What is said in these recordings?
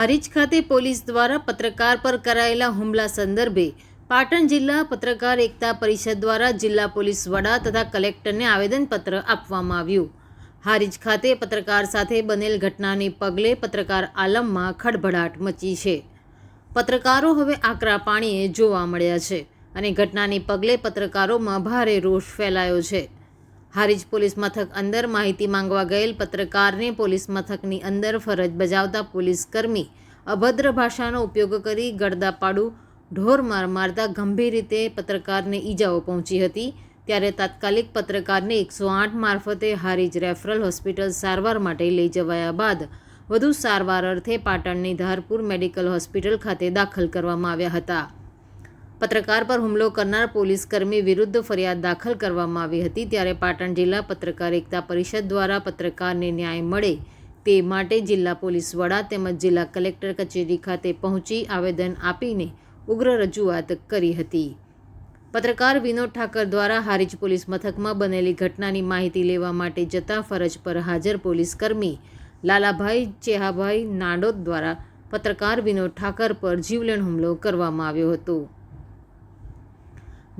હારીજ ખાતે પોલીસ દ્વારા પત્રકાર પર કરાયેલા હુમલા સંદર્ભે પાટણ જિલ્લા પત્રકાર એકતા પરિષદ દ્વારા જિલ્લા પોલીસ વડા તથા કલેક્ટરને આવેદનપત્ર આપવામાં આવ્યું. હારીજ ખાતે પત્રકાર સાથે બનેલ ઘટનાને પગલે પત્રકાર આલમમાં ખળભળાટ મચી છે. પત્રકારો હવે આકરા પાણીએ જોવા મળ્યા છે અને ઘટનાને પગલે પત્રકારોમાં ભારે રોષ ફેલાયો છે. હારીજ પોલીસ મથક અંદર માહિતી માંગવા ગયેલ પત્રકારને પોલીસ મથકની અંદર ફરજ બજાવતા પોલીસ કર્મી અભદ્ર ભાષાનો ઉપયોગ કરી ગડદાપાડું ઢોર માર મારતા ગંભીર રીતે પત્રકારને ઈજાઓ પહોંચી હતી. ત્યારે તાત્કાલિક પત્રકારને એકસો આઠ મારફતે હારીજ રેફરલ હોસ્પિટલ સારવાર માટે લઈ જવાયા બાદ વધુ સારવાર અર્થે પાટણની ધારપુર મેડિકલ હોસ્પિટલ ખાતે દાખલ કરવામાં આવ્યા હતા. પત્રકાર પર હુમલો કરનાર પોલીસ કર્મી વિરુદ્ધ ફરિયાદ દાખલ કરવામાં આવી હતી ત્યારે પાટણ જિલ્લા પત્રકાર એકતા પરિષદ દ્વારા પત્રકારને ન્યાય મળે તે માટે જિલ્લા પોલીસ વડા તેમજ જિલ્લા કલેક્ટર કચેરી ખાતે પહોંચી આવેદન આપીને ઉગ્ર રજૂઆત કરી હતી. પત્રકાર વિનોદ ઠાકર દ્વારા હારીજ પોલીસ મથકમાં બનેલી ઘટનાની માહિતી લેવા માટે જતા ફરજ પર હાજર પોલીસ કર્મી લાલાભાઈ ચેહાભાઈ નાડોદ દ્વારા પત્રકાર વિનોદ ઠાકર પર જીવલેણ હુમલો કરવામાં આવ્યો હતો.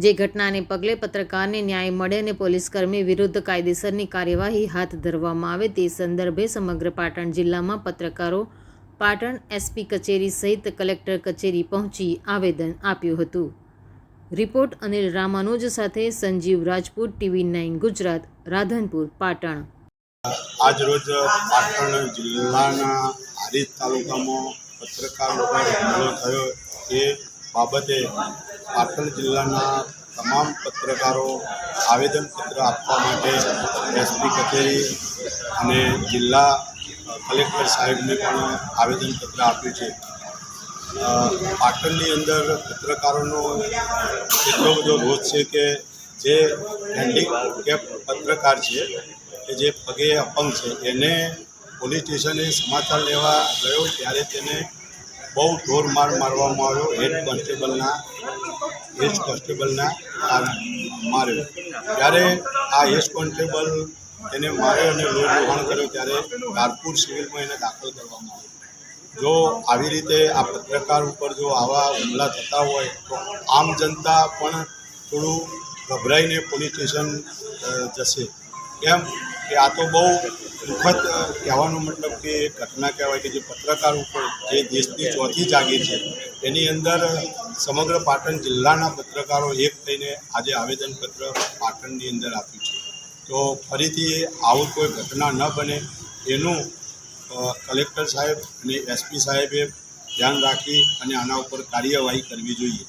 જે ઘટનાને પગલે પત્રકારને ન્યાય મળે અને પોલીસકર્મી વિરુદ્ધ કાયદેસરની કાર્યવાહી હાથ ધરવામાં આવે તે સંદર્ભે સમગ્ર પાટણ જિલ્લામાં પત્રકારો પાટણ એસપી કચેરી સહિત કલેક્ટર કચેરી પહોંચી આવેદન આપ્યું હતું. રિપોર્ટ અનિલ રામાનુજ સાથે સંજીવ રાજપૂત, ટીવી નાઇન ગુજરાત, રાધનપુર, પાટણ. આજરોજ પાટણ જિલ્લાના હારીજ તાલુકામાં પત્રકાર હુમલો થયો. એ બાબતે પાટણ જિલ્લાના તમામ પત્રકારો આવેદનપત્ર આપવા માટે એસપી કચેરી અને જિલ્લા કલેક્ટર સાહેબને પણ આવેદનપત્ર આપ્યું છે. પાટણની અંદર પત્રકારોનો એટલો બધો રોષ છે કે જે હેન્ડીકેપ પત્રકાર છે કે જે પગે અપંગ છે, એને પોલીસ સ્ટેશને સમાચાર લેવા ગયો, ત્યારે તેને બહુ ઢોરમાર મારવામાં આવ્યો. હેડ કોન્સ્ટેબલના હેડ કોન્સ્ટેબલના માર્યો. ત્યારે આ હેડ કોન્સ્ટેબલ એને માર્યો અને લોહી વહાણ કર્યો, ત્યારે કારપુર સિવિલમાં એને દાખલ કરવામાં આવ્યો. જો આવી રીતે આ પત્રકાર ઉપર જો આવા હુમલા થતા હોય, તો આમ જનતા પણ થોડું ગભરાઈને પોલીસ સ્ટેશન જશે. કેમ? કે આ તો બહુ દુઃખદ કહેવાનો મતલબ કે ઘટના કહેવાય કે જે પત્રકાર ઉપર જે દેશની ચોથી જાગીર છે, એની અંદર સમગ્ર પાટણ જિલ્લાના પત્રકારો એક થઈને આજે આવેદનપત્ર પાટણની અંદર આપ્યું છે. તો ફરીથી આવું કોઈ ઘટના ન બને, એનું કલેક્ટર સાહેબ અને એસપી સાહેબે ધ્યાન રાખી અને આના ઉપર કાર્યવાહી કરવી જોઈએ.